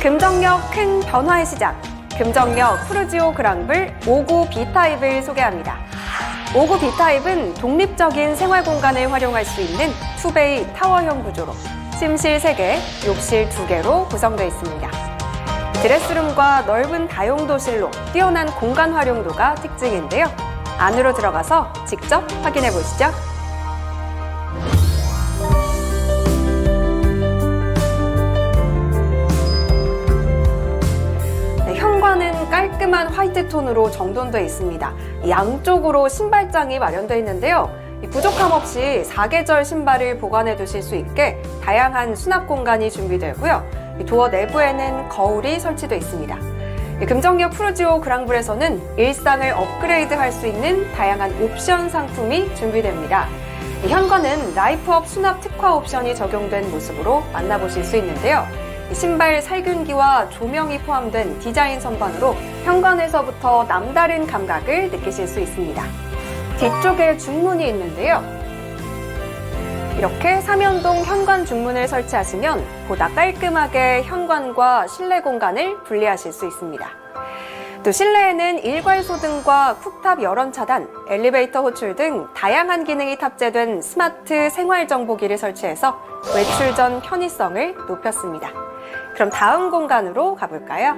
금정역 큰 변화의 시작. 금정역 푸르지오 그랑블 5구 B타입을 소개합니다. 5구 B타입은 독립적인 생활 공간을 활용할 수 있는 투베이 타워형 구조로 침실 3개, 욕실 2개로 구성되어 있습니다. 드레스룸과 넓은 다용도실로 뛰어난 공간 활용도가 특징인데요. 안으로 들어가서 직접 확인해 보시죠. 깔끔한 화이트 톤으로 정돈되어 있습니다. 양쪽으로 신발장이 마련되어 있는데요. 이 부족함 없이 사계절 신발을 보관해 두실 수 있게 다양한 수납 공간이 준비되고요. 이 도어 내부에는 거울이 설치되어 있습니다. 이 금정역 푸르지오 그랑블에서는 일상을 업그레이드 할 수 있는 다양한 옵션 상품이 준비됩니다. 이 현관은 라이프업 수납 특화 옵션이 적용된 모습으로 만나보실 수 있는데요. 이 신발 살균기와 조명이 포함된 디자인 선반으로 현관에서부터 남다른 감각을 느끼실 수 있습니다. 뒤쪽에 중문이 있는데요. 이렇게 삼연동 현관 중문을 설치하시면 보다 깔끔하게 현관과 실내 공간을 분리하실 수 있습니다. 또 실내에는 일괄소 등과 쿡탑 열원 차단, 엘리베이터 호출 등 다양한 기능이 탑재된 스마트 생활 정보기를 설치해서 외출 전 편의성을 높였습니다. 그럼 다음 공간으로 가볼까요?